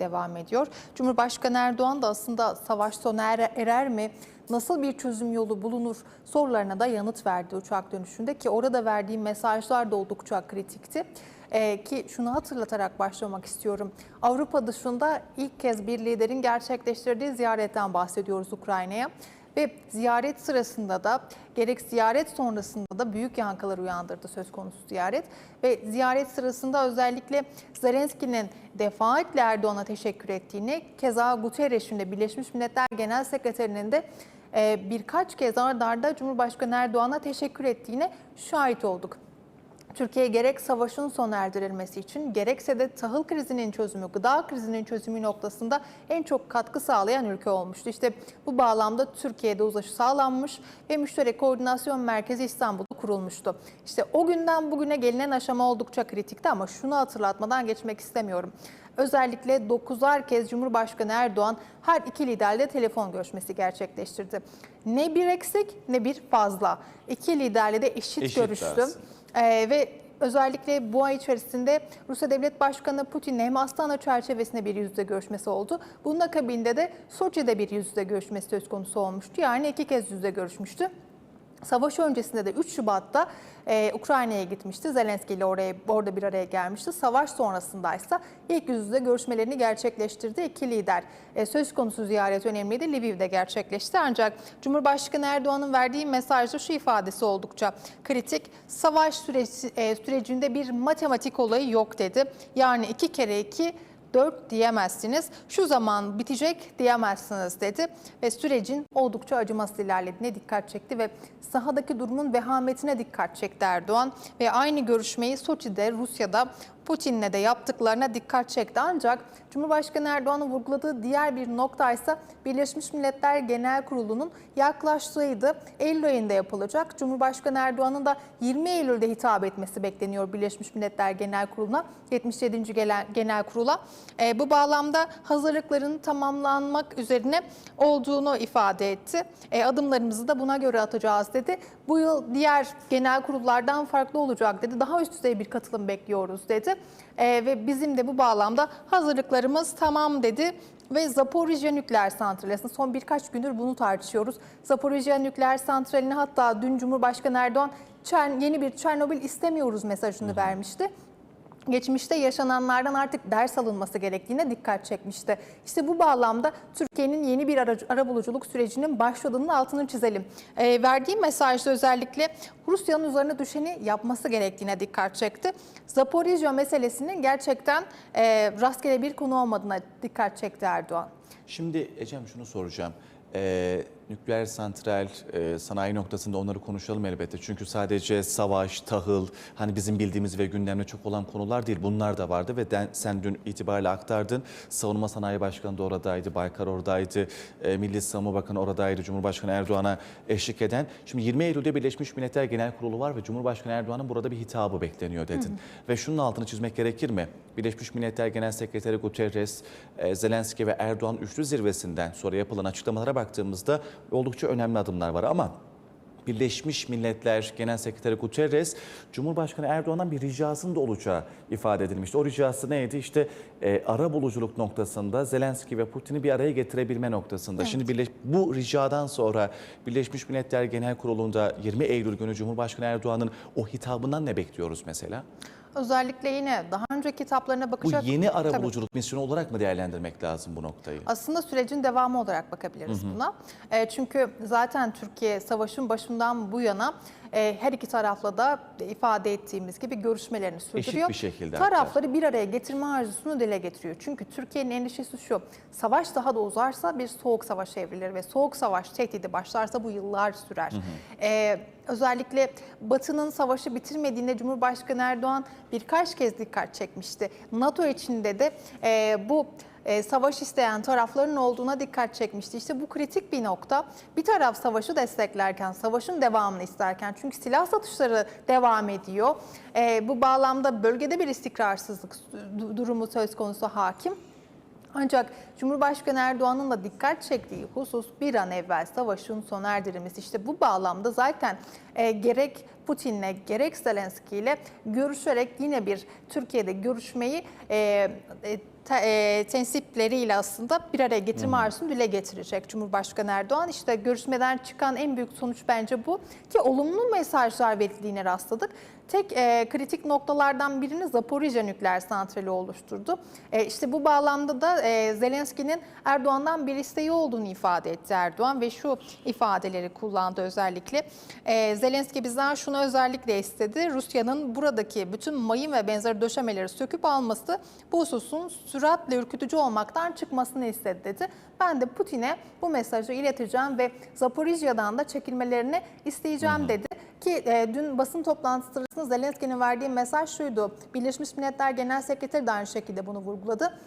devam ediyor. Cumhurbaşkanı Erdoğan da aslında savaş sona er- erer mi? Nasıl bir çözüm yolu bulunur sorularına da yanıt verdi uçak dönüşünde ki orada verdiği mesajlar da oldukça kritikti. Ee, ki şunu hatırlatarak başlamak istiyorum. Avrupa dışında ilk kez bir liderin gerçekleştirdiği ziyaretten bahsediyoruz Ukrayna'ya. Ve ziyaret sırasında da gerek ziyaret sonrasında da büyük yankılar uyandırdı söz konusu ziyaret. Ve ziyaret sırasında özellikle Zelenski'nin defaatle Erdoğan'a teşekkür ettiğini, keza Guterres'in de Birleşmiş Milletler Genel Sekreterinin de e, birkaç kez ard arda Cumhurbaşkanı Erdoğan'a teşekkür ettiğine şahit olduk. Türkiye gerek savaşın sona erdirilmesi için gerekse de tahıl krizinin çözümü, gıda krizinin çözümü noktasında en çok katkı sağlayan ülke olmuştu. İşte bu bağlamda Türkiye'de uzlaşı sağlanmış ve müşterek koordinasyon merkezi İstanbul'da kurulmuştu. İşte o günden bugüne gelinen aşama oldukça kritikti ama şunu hatırlatmadan geçmek istemiyorum. Özellikle 9'ar kez Cumhurbaşkanı Erdoğan her iki liderle telefon görüşmesi gerçekleştirdi. Ne bir eksik ne bir fazla. İki liderle de eşit, Eşit görüştü. dersin. Ee, ve özellikle bu ay içerisinde Rusya Devlet Başkanı Putin'le hem Astana çerçevesinde bir yüzde görüşmesi oldu. Bunun akabinde de Soçi'de bir yüzde görüşmesi söz konusu olmuştu. Yani iki kez yüzde görüşmüştü. Savaş öncesinde de 3 Şubat'ta e, Ukrayna'ya gitmişti. Zelenski ile oraya orada bir araya gelmişti. Savaş sonrasındaysa ilk yüz yüze görüşmelerini gerçekleştirdi. İki lider e, söz konusu ziyaret önemliydi. Lviv'de gerçekleşti. Ancak Cumhurbaşkanı Erdoğan'ın verdiği mesajda şu ifadesi oldukça kritik. Savaş süreci, e, sürecinde bir matematik olayı yok dedi. Yani iki kere iki 4 diyemezsiniz. Şu zaman bitecek diyemezsiniz dedi ve sürecin oldukça acımasız ilerlediğine dikkat çekti ve sahadaki durumun vehametine dikkat çekti Erdoğan ve aynı görüşmeyi Soçi'de Rusya'da Putin'le de yaptıklarına dikkat çekti. Ancak Cumhurbaşkanı Erdoğan'ın vurguladığı diğer bir nokta ise Birleşmiş Milletler Genel Kurulu'nun yaklaştığıydı. Eylül ayında yapılacak. Cumhurbaşkanı Erdoğan'ın da 20 Eylül'de hitap etmesi bekleniyor Birleşmiş Milletler Genel Kurulu'na, 77. Genel, Kurul'a. E, bu bağlamda hazırlıkların tamamlanmak üzerine olduğunu ifade etti. E, adımlarımızı da buna göre atacağız dedi. Bu yıl diğer genel kurullardan farklı olacak dedi. Daha üst düzey bir katılım bekliyoruz dedi. E, ve bizim de bu bağlamda hazırlıklarımız tamam dedi. Ve Zaporijya nükleer santrali aslında son birkaç gündür bunu tartışıyoruz. Zaporijya nükleer santralini hatta dün Cumhurbaşkanı Erdoğan "Çer- yeni bir Çernobil istemiyoruz mesajını vermişti geçmişte yaşananlardan artık ders alınması gerektiğine dikkat çekmişti. İşte bu bağlamda Türkiye'nin yeni bir arabuluculuk sürecinin başladığının altını çizelim. Ee, verdiği mesajda özellikle Rusya'nın üzerine düşeni yapması gerektiğine dikkat çekti. Zaporijya meselesinin gerçekten e, rastgele bir konu olmadığına dikkat çekti Erdoğan. Şimdi Ecem şunu soracağım. Ee, nükleer santral e, sanayi noktasında onları konuşalım elbette. Çünkü sadece savaş, tahıl, hani bizim bildiğimiz ve gündemde çok olan konular değil. Bunlar da vardı ve den- sen dün itibariyle aktardın. Savunma Sanayi Başkanı da oradaydı, Baykar oradaydı, e, Milli Savunma Bakanı oradaydı, Cumhurbaşkanı Erdoğan'a eşlik eden. Şimdi 20 Eylül'de Birleşmiş Milletler Genel Kurulu var ve Cumhurbaşkanı Erdoğan'ın burada bir hitabı bekleniyor dedin. Ve şunun altını çizmek gerekir mi? Birleşmiş Milletler Genel Sekreteri Guterres, e, Zelenski ve Erdoğan üçlü zirvesinden sonra yapılan açıklamalara baktığımızda oldukça önemli adımlar var ama Birleşmiş Milletler Genel Sekreteri Guterres, Cumhurbaşkanı Erdoğan'dan bir ricasının da olacağı ifade edilmişti. O ricası neydi? İşte e, ara buluculuk noktasında Zelenski ve Putin'i bir araya getirebilme noktasında. Şimdi birleş, bu ricadan sonra Birleşmiş Milletler Genel Kurulu'nda 20 Eylül günü Cumhurbaşkanı Erdoğan'ın o hitabından ne bekliyoruz mesela? Özellikle yine daha önceki kitaplarına Bu bakacak... yeni ara Tabii. buluculuk misyonu olarak mı değerlendirmek lazım bu noktayı? Aslında sürecin devamı olarak bakabiliriz buna. E, çünkü zaten Türkiye savaşın başından bu yana e, her iki tarafla da ifade ettiğimiz gibi görüşmelerini sürdürüyor. bir şekilde Tarafları bir araya getirme arzusunu dile getiriyor. Çünkü Türkiye'nin endişesi şu, savaş daha da uzarsa bir soğuk savaş evrilir ve soğuk savaş tehdidi başlarsa bu yıllar sürer. E, özellikle Batı'nın savaşı bitirmediğinde Cumhurbaşkanı Erdoğan birkaç kez dikkat çekmişti. NATO içinde de e, bu e, savaş isteyen tarafların olduğuna dikkat çekmişti. İşte bu kritik bir nokta. Bir taraf savaşı desteklerken, savaşın devamını isterken çünkü silah satışları devam ediyor. E, bu bağlamda bölgede bir istikrarsızlık du- durumu söz konusu hakim. Ancak Cumhurbaşkanı Erdoğan'ın da dikkat çektiği husus bir an evvel savaşın sona erdirilmesi. İşte bu bağlamda zaten e, gerek Putin'le gerek Zelenski ile görüşerek yine bir Türkiye'de görüşmeyi e, e, te, e, tensipleriyle aslında bir araya getirme arzusunu dile getirecek Cumhurbaşkanı Erdoğan. İşte görüşmeden çıkan en büyük sonuç bence bu ki olumlu mesajlar verildiğine rastladık. Tek e, kritik noktalardan birini Zaporijya nükleer santrali oluşturdu. E, işte bu bağlamda da e, Zelenski'nin Erdoğan'dan bir isteği olduğunu ifade etti Erdoğan ve şu ifadeleri kullandı özellikle. E, Zelenski bizden şunu özellikle istedi. Rusya'nın buradaki bütün mayın ve benzeri döşemeleri söküp alması bu hususun süratle ürkütücü olmaktan çıkmasını istedi dedi. Ben de Putin'e bu mesajı ileteceğim ve Zaporijya'dan da çekilmelerini isteyeceğim dedi. Ki e, dün basın toplantısı sırasında Zelenski'nin verdiği mesaj şuydu. Birleşmiş Milletler Genel Sekreteri de aynı şekilde bunu vurguladı.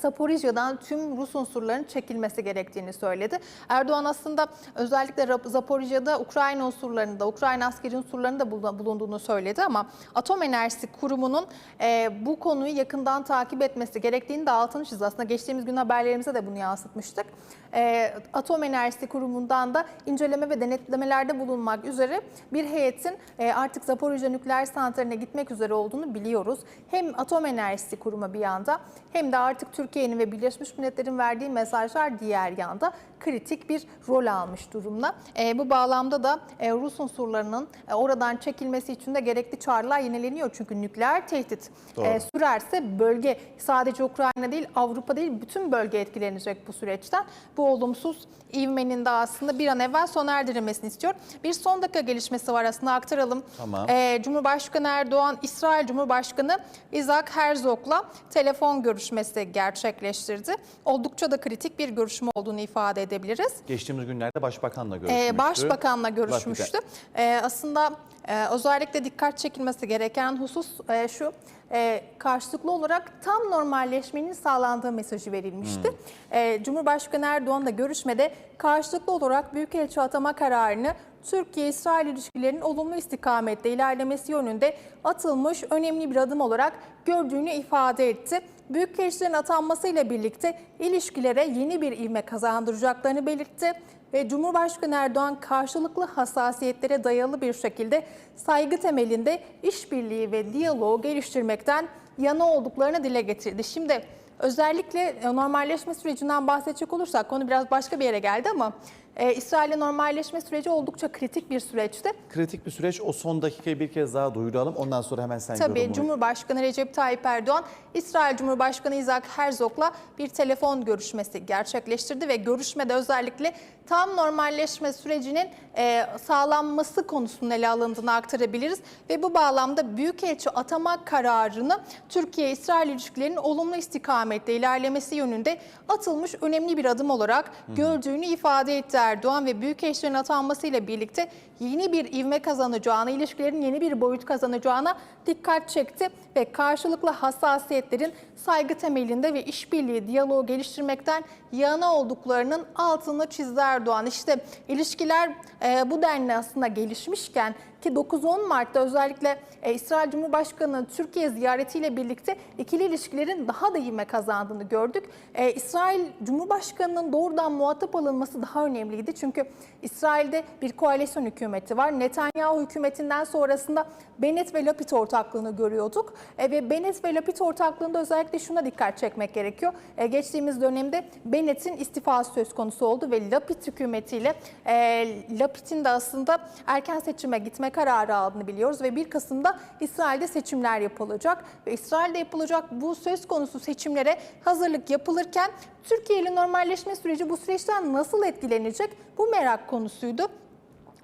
Zaporijya'dan tüm Rus unsurların çekilmesi gerektiğini söyledi. Erdoğan aslında özellikle Zaporijya'da Ukrayna unsurlarının da, Ukrayna askeri unsurlarının da bulu- bulunduğunu söyledi ama Atom Enerjisi Kurumu'nun e, bu konuyu yakından takip etmesi gerektiğini de altını çizdi. Aslında geçtiğimiz gün haberlerimize de bunu yansıtmıştık. E, Atom Enerjisi Kurumu'ndan da inceleme ve denetlemelerde bulunmak üzere bir heyetin e, artık Zaporijya nükleer santraline gitmek üzere olduğunu biliyoruz. Hem Atom Enerjisi Kurumu bir yanda hem de artık Türkiye'nin ve Birleşmiş Milletler'in verdiği mesajlar diğer yanda kritik bir rol almış durumda. E, bu bağlamda da e, Rus unsurlarının e, oradan çekilmesi için de gerekli çağrılar yenileniyor. Çünkü nükleer tehdit Doğru. e, sürerse bölge sadece Ukrayna değil Avrupa değil bütün bölge etkilenecek bu süreçten. Bu olumsuz ivmenin de aslında bir an evvel sona erdirilmesini istiyor. Bir son dakika gelişmesi var aslında aktaralım. Tamam. E, Cumhurbaşkanı Erdoğan, İsrail Cumhurbaşkanı Isaac Herzog'la telefon görüşmesi gerçekleştirdi. Oldukça da kritik bir görüşme olduğunu ifade edebiliriz. Geçtiğimiz günlerde başbakanla görüşmüştü. Ee, Başbakanla görüşmüştü. Ee, aslında e, özellikle dikkat çekilmesi gereken husus e, şu. e, karşılıklı olarak tam normalleşmenin sağlandığı mesajı verilmişti. E, Cumhurbaşkanı Erdoğan da görüşmede karşılıklı olarak Büyükelçi atama kararını Türkiye-İsrail ilişkilerinin olumlu istikamette ilerlemesi yönünde atılmış önemli bir adım olarak gördüğünü ifade etti. Büyükelçilerin atanmasıyla birlikte ilişkilere yeni bir ivme kazandıracaklarını belirtti ve Cumhurbaşkanı Erdoğan karşılıklı hassasiyetlere dayalı bir şekilde saygı temelinde işbirliği ve diyaloğu geliştirmekten yana olduklarını dile getirdi. Şimdi özellikle e, normalleşme sürecinden bahsedecek olursak konu biraz başka bir yere geldi ama e, İsrail'le normalleşme süreci oldukça kritik bir süreçti. Kritik bir süreç. O son dakikayı bir kez daha duyuralım. Ondan sonra hemen sen Tabii yorumunu- Cumhurbaşkanı Recep Tayyip Erdoğan, İsrail Cumhurbaşkanı Isaac Herzog'la bir telefon görüşmesi gerçekleştirdi ve görüşmede özellikle tam normalleşme sürecinin e, sağlanması konusunun ele alındığını aktarabiliriz ve bu bağlamda Büyükelçi atama kararını Türkiye-İsrail ilişkilerinin olumlu istikamette ilerlemesi yönünde atılmış önemli bir adım olarak gördüğünü ifade etti Erdoğan ve Büyükelçilerin atanmasıyla birlikte yeni bir ivme kazanacağına, ilişkilerin yeni bir boyut kazanacağına dikkat çekti ve karşılıklı hassasiyetlerin saygı temelinde ve işbirliği, diyaloğu geliştirmekten yana olduklarının altını çizdi Erdoğan. İşte ilişkiler e, bu denli aslında gelişmişken ki 9-10 Mart'ta özellikle e, İsrail Cumhurbaşkanı Türkiye ziyaretiyle birlikte ikili ilişkilerin daha da ivme kazandığını gördük. E, İsrail Cumhurbaşkanı'nın doğrudan muhatap alınması daha önemliydi. Çünkü İsrail'de bir koalisyon hükümeti var. Netanyahu hükümetinden sonrasında Bennett ve Lapid ortaklığını görüyorduk. E, ve Bennett ve Lapid ortaklığında özellikle şuna dikkat çekmek gerekiyor. E, geçtiğimiz dönemde Bennett'in istifası söz konusu oldu ve Lapid hükümetiyle e, Lapid'in de aslında erken seçime gitme kararı aldığını biliyoruz ve 1 Kasım'da İsrail'de seçimler yapılacak ve İsrail'de yapılacak bu söz konusu seçimlere hazırlık yapılırken Türkiye ile normalleşme süreci bu süreçten nasıl etkilenecek bu merak konusuydu.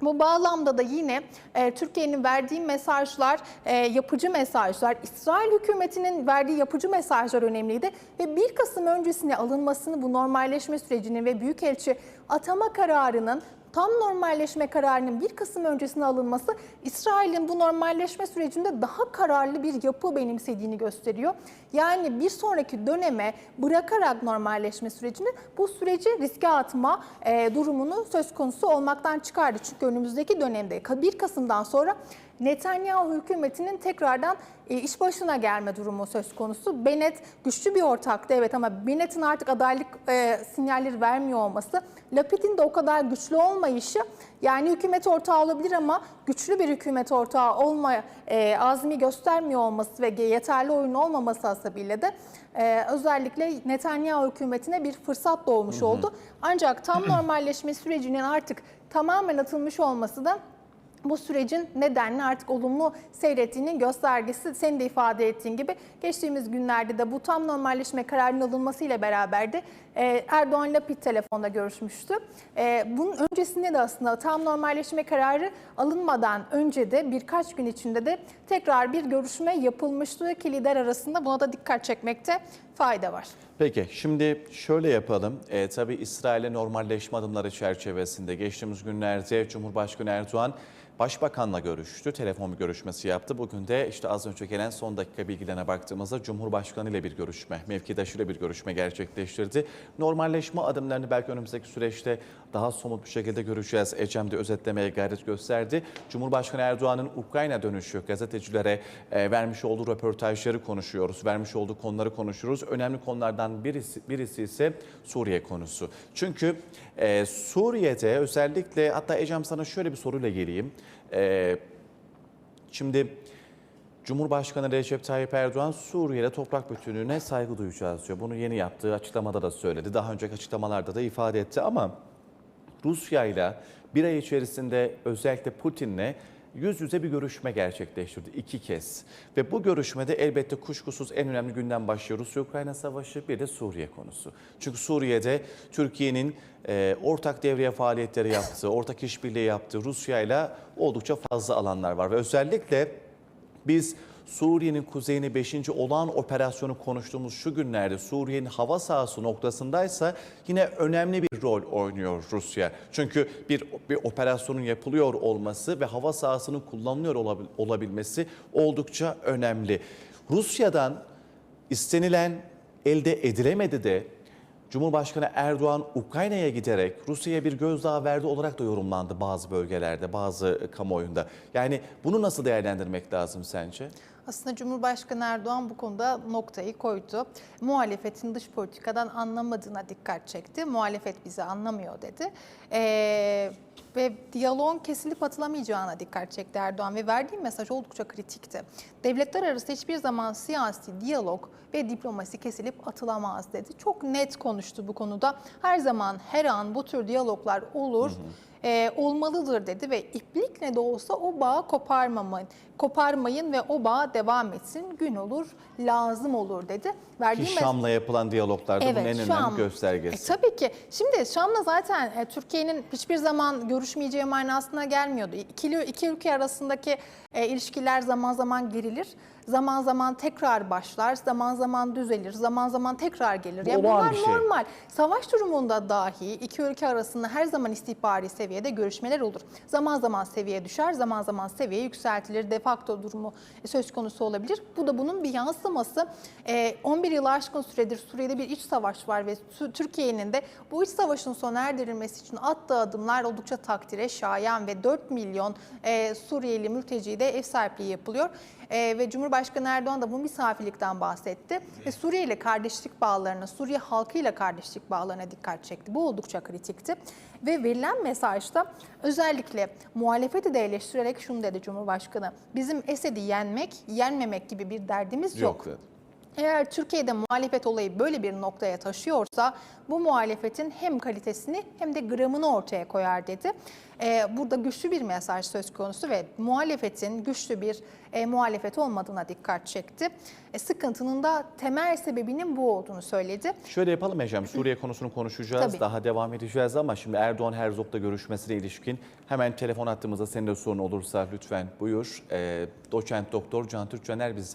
Bu bağlamda da yine e, Türkiye'nin verdiği mesajlar, e, yapıcı mesajlar, İsrail hükümetinin verdiği yapıcı mesajlar önemliydi. Ve 1 Kasım öncesine alınmasını bu normalleşme sürecinin ve Büyükelçi atama kararının tam normalleşme kararının 1 Kasım öncesine alınması İsrail'in bu normalleşme sürecinde daha kararlı bir yapı benimsediğini gösteriyor. Yani bir sonraki döneme bırakarak normalleşme sürecini bu süreci riske atma e, durumunu söz konusu olmaktan çıkardı. Çünkü önümüzdeki dönemde 1 Kasım'dan sonra Netanyahu hükümetinin tekrardan e, iş başına gelme durumu söz konusu. Bennett güçlü bir ortaktı evet ama Bennett'in artık adaylık e, sinyalleri vermiyor olması, Lapid'in de o kadar güçlü olmayışı yani hükümet ortağı olabilir ama güçlü bir hükümet ortağı olma e, azmi göstermiyor olması ve yeterli oyun olmaması hasebiyle de e, özellikle Netanyahu hükümetine bir fırsat doğmuş oldu. Ancak tam normalleşme sürecinin artık tamamen atılmış olması da bu sürecin nedenli artık olumlu seyrettiğinin göstergesi. Senin de ifade ettiğin gibi geçtiğimiz günlerde de bu tam normalleşme kararının alınmasıyla beraber de e, Erdoğan Lapid telefonda görüşmüştü. E, Bunun öncesinde de aslında tam normalleşme kararı alınmadan önce de birkaç gün içinde de tekrar bir görüşme yapılmıştı ki lider arasında buna da dikkat çekmekte fayda var. Peki şimdi şöyle yapalım. E, tabii İsrail'e normalleşme adımları çerçevesinde geçtiğimiz günlerde Cumhurbaşkanı Erdoğan Başbakanla görüştü, telefon bir görüşmesi yaptı. Bugün de işte az önce gelen son dakika bilgilerine baktığımızda Cumhurbaşkanı ile bir görüşme, mevkidaşı ile bir görüşme gerçekleştirdi. Normalleşme adımlarını belki önümüzdeki süreçte daha somut bir şekilde göreceğiz. Ecem de özetlemeye gayret gösterdi. Cumhurbaşkanı Erdoğan'ın Ukrayna dönüşü gazetecilere e, vermiş olduğu röportajları konuşuyoruz, vermiş olduğu konuları konuşuyoruz. Önemli konulardan birisi, birisi ise Suriye konusu. Çünkü e, Suriye'de özellikle hatta Ecem sana şöyle bir soruyla geleyim. E, şimdi Cumhurbaşkanı Recep Tayyip Erdoğan Suriye'de toprak bütünlüğüne saygı duyacağız diyor. Bunu yeni yaptığı açıklamada da söyledi. Daha önceki açıklamalarda da ifade etti ama Rusya ile bir ay içerisinde özellikle Putin'le yüz yüze bir görüşme gerçekleştirdi iki kez. Ve bu görüşmede elbette kuşkusuz en önemli günden başlıyor Rusya-Ukrayna savaşı bir de Suriye konusu. Çünkü Suriye'de Türkiye'nin e, ortak devriye faaliyetleri yaptığı, ortak işbirliği yaptığı Rusya ile oldukça fazla alanlar var. Ve özellikle biz Suriye'nin kuzeyini 5. olağan operasyonu konuştuğumuz şu günlerde Suriye'nin hava sahası noktasındaysa yine önemli bir rol oynuyor Rusya. Çünkü bir, bir operasyonun yapılıyor olması ve hava sahasının kullanılıyor olabil- olabilmesi oldukça önemli. Rusya'dan istenilen elde edilemedi de Cumhurbaşkanı Erdoğan Ukrayna'ya giderek Rusya'ya bir gözdağı verdi olarak da yorumlandı bazı bölgelerde, bazı kamuoyunda. Yani bunu nasıl değerlendirmek lazım sence? Aslında Cumhurbaşkanı Erdoğan bu konuda noktayı koydu. Muhalefetin dış politikadan anlamadığına dikkat çekti. Muhalefet bizi anlamıyor dedi. Ee, ve diyaloğun kesilip atılamayacağına dikkat çekti Erdoğan ve verdiği mesaj oldukça kritikti. Devletler arası hiçbir zaman siyasi diyalog ve diplomasi kesilip atılamaz dedi. Çok net konuştu bu konuda. Her zaman her an bu tür diyaloglar olur. e, olmalıdır dedi ve iplikle de olsa o bağı koparmamayın, koparmayın ve o bağ devam etsin. Gün olur, lazım olur dedi. Ki Verdiği mes- Şam'la yapılan diyaloglarda bunun en önemli Şam. göstergesi. E, tabii ki. Şimdi Şam'la zaten e, Türkiye'nin hiçbir zaman görüşmeyeceği manasına gelmiyordu. İki, iki ülke arasındaki e, ilişkiler zaman zaman gerilir. Zaman zaman tekrar başlar, zaman zaman düzelir, zaman zaman tekrar gelir. Bu Ya olağan bunlar şey. normal. Savaş durumunda dahi iki ülke arasında her zaman istihbari seviyede görüşmeler olur. Zaman zaman seviye düşer, zaman zaman seviye yükseltilir. De facto durumu söz konusu olabilir. Bu da bunun bir yansıması. Ee, 11 yılı aşkın süredir Suriye'de bir iç savaş var ve Türkiye'nin de bu iç savaşın sona erdirilmesi için attığı adımlar oldukça takdire şayan ve 4 milyon e, Suriyeli mülteci de ev sahipliği yapılıyor. Ee, ve Cumhurbaşkanı Erdoğan da bu misafirlikten bahsetti. Ve Suriye ile kardeşlik bağlarına, Suriye halkıyla kardeşlik bağlarına dikkat çekti. Bu oldukça kritikti. Ve verilen mesajda özellikle muhalefeti de eleştirerek şunu dedi Cumhurbaşkanı. Bizim Esed'i yenmek, yenmemek gibi bir derdimiz yok. Yok. Eğer Türkiye'de muhalefet olayı böyle bir noktaya taşıyorsa bu muhalefetin hem kalitesini hem de gramını ortaya koyar dedi. Ee, burada güçlü bir mesaj söz konusu ve muhalefetin güçlü bir e, muhalefet olmadığına dikkat çekti. E, sıkıntının da temel sebebinin bu olduğunu söyledi. Şöyle yapalım Ecem, Suriye konusunu konuşacağız, Tabii. daha devam edeceğiz ama şimdi Erdoğan Herzog'la görüşmesine ilişkin hemen telefon attığımızda senin de sorun olursa lütfen buyur. Ee, doçent doktor Can Türk Caner bizlerle.